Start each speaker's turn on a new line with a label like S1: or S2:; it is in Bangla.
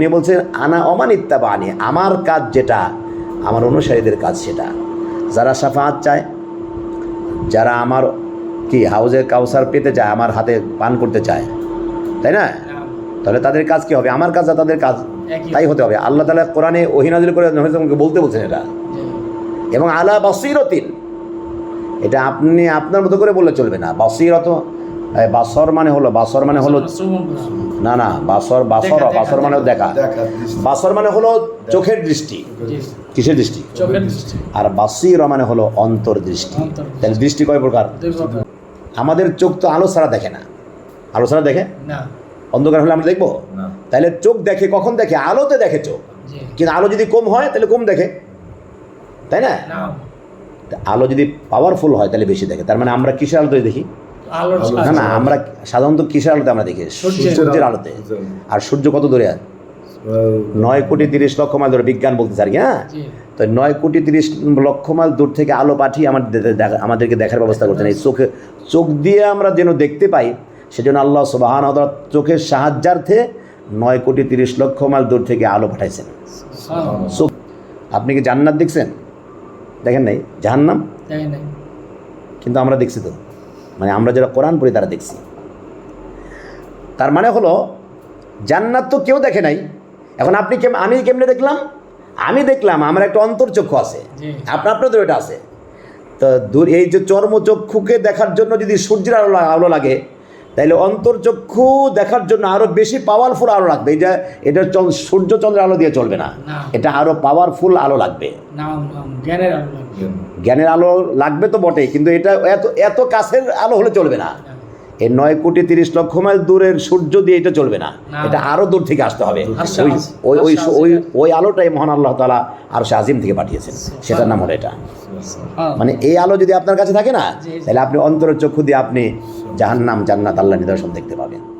S1: উনি বলছেন আনা অমানিত্যা বাণী আমার কাজ যেটা আমার অনুসারীদের কাজ সেটা। যারা সাফাহাত চায় যারা আমার কি হাউজের কাউসার পেতে চায় আমার হাতে পান করতে চায় তাই না? তাহলে তাদের কাজ কি হবে? আমার কাজ আর তাদের কাজ তাই হতে হবে। আল্লাহ তালা কোরআনে ওহিনাজিল করে নহিসামকে বলতে বলছেন এটা। এবং আলা বাসিরতিন এটা আপনি আপনার মতো করে বললে চলবে না। বাসিরত বাসর মানে হলো বাসর মানে হলো না না বাসর বাসর বাসর মানে দেখা
S2: দেখা।
S1: বাসর মানে হলো চোখের দৃষ্টি। কিসের দৃষ্টি?
S3: চোখের দৃষ্টি।
S1: আর বাসির মানে হলো অন্তর্দৃষ্টি। তাহলে দৃষ্টি কয় প্রকার? আমাদের চোখ তো আলো ছাড়া দেখে না। আলো ছাড়া দেখে? অন্ধকার হলে আমরা দেখব? তাহলে চোখ দেখে কখন দেখে? আলোতে দেখে চোখ। কিন্তু আলো যদি কম হয় তাহলে কম দেখে। তাই না?
S3: না।
S1: আলো যদি পাওয়ারফুল হয় তাহলে বেশি দেখে। তার মানে আমরা কিসের আলোতে দেখি? না না আমরা সাধারণত কিসের আলোতে আমরা দেখি?
S3: সূর্যের-
S1: আলোতে। আর সূর্য কত দূরে? নয় কোটি তিরিশ লক্ষ মাইল ধরে বিজ্ঞান বলতেছে আর কি হ্যাঁ? তো নয় কোটি তিরিশ লক্ষ মাইল দূর থেকে আলো পাঠিয়ে আমাদের আমাদেরকে দেখার ব্যবস্থা করতেন এই চোখে চোখ দিয়ে আমরা যেন দেখতে পাই সেজন্য আল্লাহ সুবাহান চোখের সাহায্যার্থে নয় কোটি তিরিশ লক্ষ মাইল দূর থেকে আলো পাঠাইছেন। চোখ আপনি কি জান্নাত দেখছেন? দেখেন নাই? জাহান্নাম? কিন্তু আমরা দেখছি তো। মানে আমরা যারা কোরআন পড়ি তারা দেখছি। তার মানে হলো জান্নাত তো কেউ দেখে নাই। এখন আপনি কেম আমি কেমনে দেখলাম? আমি দেখলাম আমার একটা অন্তর্চক্ষু আছে। আপনার আপনাদের ওইটা আছে। তো দূর এই যে চর্মচক্ষুকে দেখার জন্য যদি সূর্যের আলো আলো লাগে তাহলে অন্তর্চক্ষু দেখার জন্য আরও বেশি পাওয়ারফুল আলো লাগবে এই যে এটা চল- সূর্য চন্দ্রের আলো দিয়ে চলবে না। এটা আরও পাওয়ারফুল আলো লাগবে
S3: জ্ঞানের আলো লাগবে।
S1: তো বটেই কিন্তু এটা এত এত কাছের আলো হলে চলবে না। এই নয় কোটি তিরিশ লক্ষ মাইল দূরের সূর্য দিয়ে এটা চলবে না। এটা আরও দূর থেকে আসতে হবে ওই ওই ওই ওই আলোটাই মহান আল্লাহ তালা আর সে আজিম থেকে পাঠিয়েছেন সেটার নাম হলো এটা। মানে এই আলো যদি আপনার কাছে থাকে না। তাহলে আপনি অন্তরের চক্ষু দিয়ে আপনি জাহান্নাম জান্নাত আল্লাহ নিদর্শন দেখতে পাবেন।